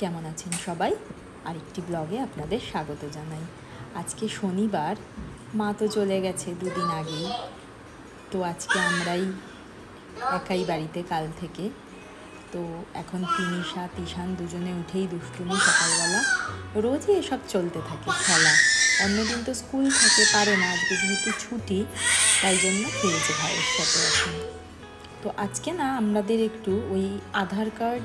কেমন আছেন সবাই? আরেকটি ব্লগে আপনাদের স্বাগত জানাই। আজকে শনিবার, মা তো চলে গেছে দুদিন আগেই। তো আজকে আমরাই একাই বাড়িতে কাল থেকে। তো এখন তিনিশা তিশান দুজনে উঠেই দুষ্টুমি, সকালবেলা। রোজই এসব চলতে থাকে, খেলা। অন্যদিন তো স্কুল থাকে, পারে না। আজকে যেহেতু ছুটি, তাই জন্য খেলছে ভাইয়ের সাথে এখন। তো আজকে না আমাদের একটু ওই আধার কার্ড,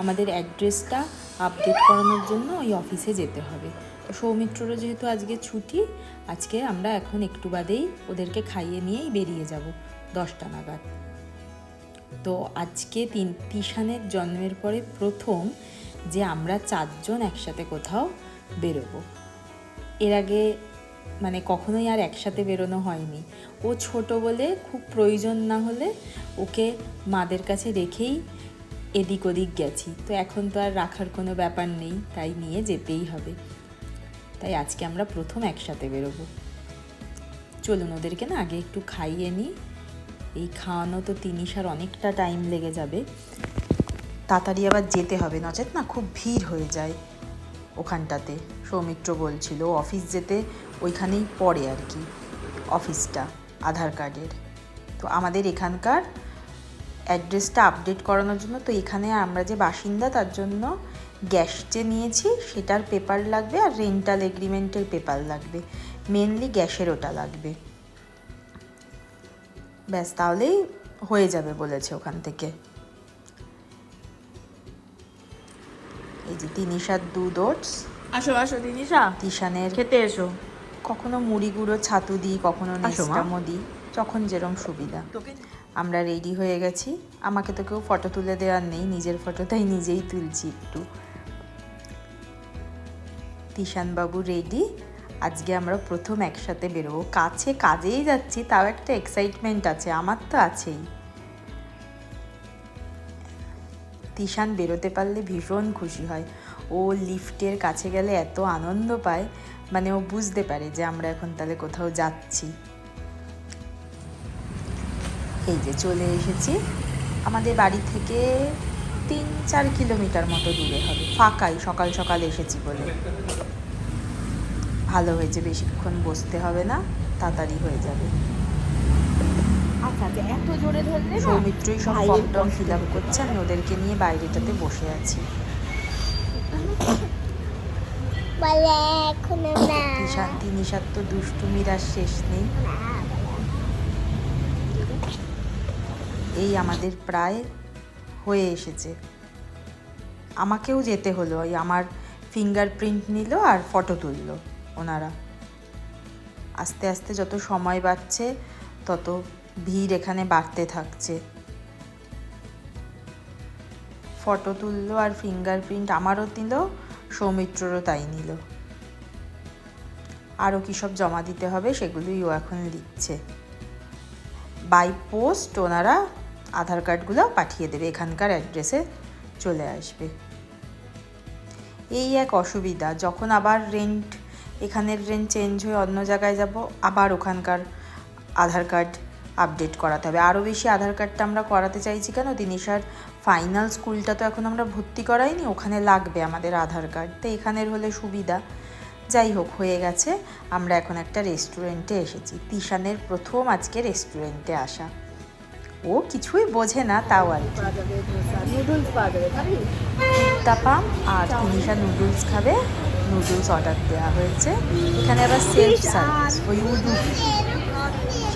আমাদের অ্যাড্রেসটা আপডেট করানোর জন্য ওই অফিসে যেতে হবে। তো সৌমিত্ররও যেহেতু আজকে ছুটি, আজকে আমরা এখন একটু বাদেই ওদেরকে খাইয়ে নিয়েই বেরিয়ে যাব দশটা নাগাদ। তো আজকে তিন, তিশানের জন্মের পরে প্রথম যে আমরা চারজন একসাথে কোথাও বেরোবো। এর আগে মানে কখনোই আর একসাথে বেরোনো হয়নি। ও ছোট বলে খুব প্রয়োজন না হলে ওকে মাদের কাছে রেখেই এদিক ওদিক গেছি। তো এখন তো আর রাখার কোনো ব্যাপার নেই, তাই নিয়ে যেতেই হবে। তাই আজকে আমরা প্রথম একসাথে বেরোবো। চলুন ওদেরকে না আগে একটু খাইয়ে নিই। এই খাওয়ানো তো তিনিশার অনেকটা টাইম লেগে যাবে। তাড়াতাড়ি আবার যেতে হবে, নচেত না খুব ভিড় হয়ে যায় ওখানটাতে। সৌমিত্র বলছিল, অফিস যেতে ওইখানেই পড়ে আর কি অফিসটা আধার কার্ডের। তো আমাদের এখানকার অ্যাড্রেসটা আপডেট করানোর জন্য তো এখানে আমরা যে বাসিন্দা তার জন্য গ্যাস যে নিয়েছি সেটার পেপার লাগবে আর রেন্টাল এগ্রিমেন্টের পেপার লাগবে। মেনলি গ্যাসের ওটা লাগবে। ব্যাস তাহলেই হয়ে যাবে বলেছে ওখান থেকে। এই যে তিনিশার দুধ ওটস আসো আসো দিনিশা তিশানের খেতে এসো। কখনো মুড়ি গুঁড়ো ছাতু দিই কখনো। নেস্টামো দিই যখন যেরম সুবিধা। আমরা রেডি হয়ে গেছি। আমাকে তো কেউ ফটো তুলে দেওয়ার নেই নিজের ফটো তাই নিজেই তুলছি একটু। বাবু রেডি আজকে আমরা প্রথম একসাথে বেরোবো। কাছে কাজেই যাচ্ছি তাও একটা এক্সাইটমেন্ট আছে আমার তো আছেই। তিশান বেরোতে পারলে ভীষণ খুশি হয়। ও লিফটের কাছে গেলে এত আনন্দ পায় মানে ও বুঝতে পারে যে আমরা এখন তাহলে কোথাও যাচ্ছি। এই যে চলে এসেছি। আমাদের বাড়ি থেকে তিন চার কিলোমিটার মতো দূরে হবে। ফাঁকাই, সকাল সকাল এসেছি বলে। ভালো হয়েছে, বেশিক্ষণ বসতে হবে না, তাড়াতাড়ি হয়ে যাবে। জোরে ধরলে সৌমিত্রই সব ফর্ম টর্ম ফিল আপ করছে আমি ওদেরকে নিয়ে বাইরেটাতে বসে আছি। শান্তি নিশার তো দুষ্টুমির আর শেষ নেই। এই আমাদের প্রায় হয়ে এসেছে। আমাকেও যেতে হলো ওই আমার ফিঙ্গারপ্রিন্ট নিল আর ফটো তুললো ওনারা। আস্তে আস্তে যত সময় বাড়ছে তত ভিড় এখানে বাড়তে থাকছে। ফটো তুললো আর ফিঙ্গারপ্রিন্ট আমারও নিল সৌমিত্ররও তাই নিল। আরও কী সব জমা দিতে হবে সেগুলোই ও এখন লিখছে। বাই পোস্ট ওনারা আধার কার্ডগুলো পাঠিয়ে দেবে, এখানকার অ্যাড্রেসে চলে আসবে। এই এক অসুবিধা, যখন আবার রেন্ট এখানের রেন্ট চেঞ্জ হয়ে অন্য জায়গায় যাব, আবার ওখানকার আধার কার্ড আপডেট করাতে হবে। আরও বেশি আধার কার্ডটা আমরা করাতে চাইছি কেন? দিনিশার ফাইনাল স্কুলটা তো এখন আমরা ভর্তি করাইনি ওখানে লাগবে আমাদের আধার কার্ড। তো এখানের হলে সুবিধা। যাই হোক হয়ে গেছে। আমরা এখন একটা রেস্টুরেন্টে এসেছি। তিশানের প্রথম আজকে রেস্টুরেন্টে আসা। ও কিছুই বোঝে না তাও আর উত্তাপাম আর তিনিশা নুডলস খাবে। নুডলস অর্ডার দেওয়া হয়েছে। এখানে আবার সেলফ সার্ভিস ওই উডুপি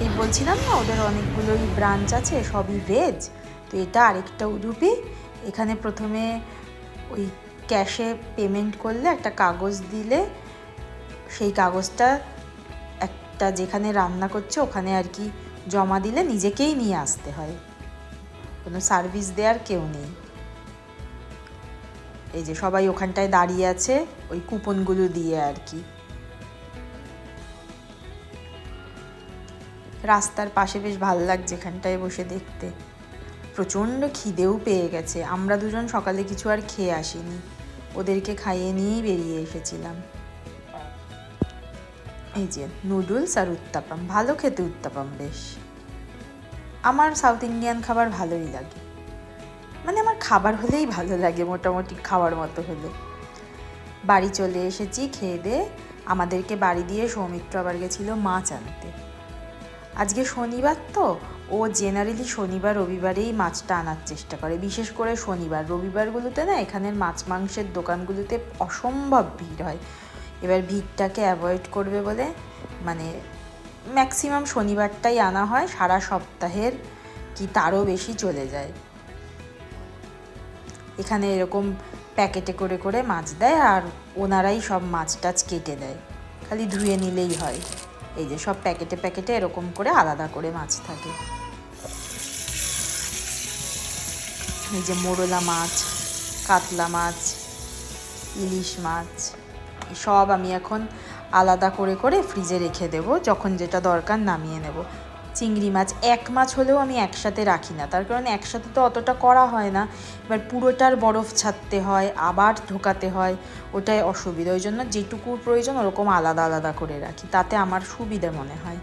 সেই বলছিলাম না, ওদের অনেকগুলোই ব্রাঞ্চ আছে, সবই ভেজ তো এটা আরেকটা উডুপি এখানে প্রথমে ওই ক্যাশে পেমেন্ট করলে একটা কাগজ দিলে, সেই কাগজটা একটা যেখানে রান্না করছে, ওখানে আর কি জমা দিলে নিজেকেই নিয়ে আসতে হয়। কোনো সার্ভিস দেওয়ার কেউ নেই। এই যে সবাই ওখানটায় দাঁড়িয়ে আছে, ওই কুপনগুলো দিয়ে আর কি। রাস্তার পাশে বেশ ভালো লাগছে এখানটায় বসে দেখতে। প্রচণ্ড খিদেও পেয়ে গেছে। আমরা দুজন সকালে কিছু আর খেয়ে আসিনি। ওদেরকে খাইয়ে নিয়েই বেরিয়ে এসেছিলাম। এই যে, নুডলস আর উত্তাপাম। ভালো খেতে উত্তাপাম বেশ। আমার সাউথ ইন্ডিয়ান খাবার ভালোই লাগে। মানে আমার খাবার হলেই ভালো লাগে মোটামুটি খাওয়ার মতো হলে। বাড়ি চলে এসেছি, খেয়ে দিয়ে আমাদেরকে বাড়ি দিয়ে সৌমিত্র আবার গেছিল মাছ আনতে। আজকে শনিবার তো? ও জেনারেলি শনিবার, রবিবারেই মাছটা আনার চেষ্টা করে। বিশেষ করে শনিবার। রবিবারগুলোতে না, এখানের মাছ মাংসের দোকানগুলোতে অসম্ভব ভিড় হয়। এবার ভিড়টাকে অ্যাভয়েড করবে বলে মানে ম্যাক্সিমাম শনিবারটাই আনা হয়, সারা সপ্তাহের কি তারও বেশি চলে যায়। এখানে এরকম প্যাকেটে করে করে মাছ দেয় আর ওনারাই সব মাছ টাছ কেটে দেয়। খালি ধুয়ে নিলেই হয়। এই যে সব প্যাকেটে প্যাকেটে এরকম করে আলাদা করে মাছ থাকে। এই যে মোরলা মাছ, কাতলা মাছ, ইলিশ মাছ সব আমি এখন আলাদা করে করে ফ্রিজে রেখে দেব, যখন যেটা দরকার নামিয়ে নেব। চিংড়ি মাছ। এক মাছ হলেও আমি একসাথে রাখি না। তার কারণ একসাথে তো অতটা করা হয় না। এবার পুরোটার বরফ ছাড়তে হয়, আবার ঢোকাতে হয়, ওটাই অসুবিধা। ওই জন্য যেটুকু প্রয়োজন ওরকম আলাদা আলাদা করে রাখি। তাতে আমার সুবিধা মনে হয়।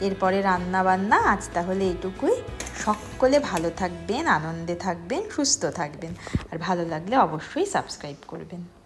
এরপরে রান্না বান্না আজ তাহলে এটুকুই সকলে ভালো থাকবেন, আনন্দে থাকবেন, সুস্থ থাকবেন। আর ভালো লাগলে অবশ্যই সাবস্ক্রাইব করবেন।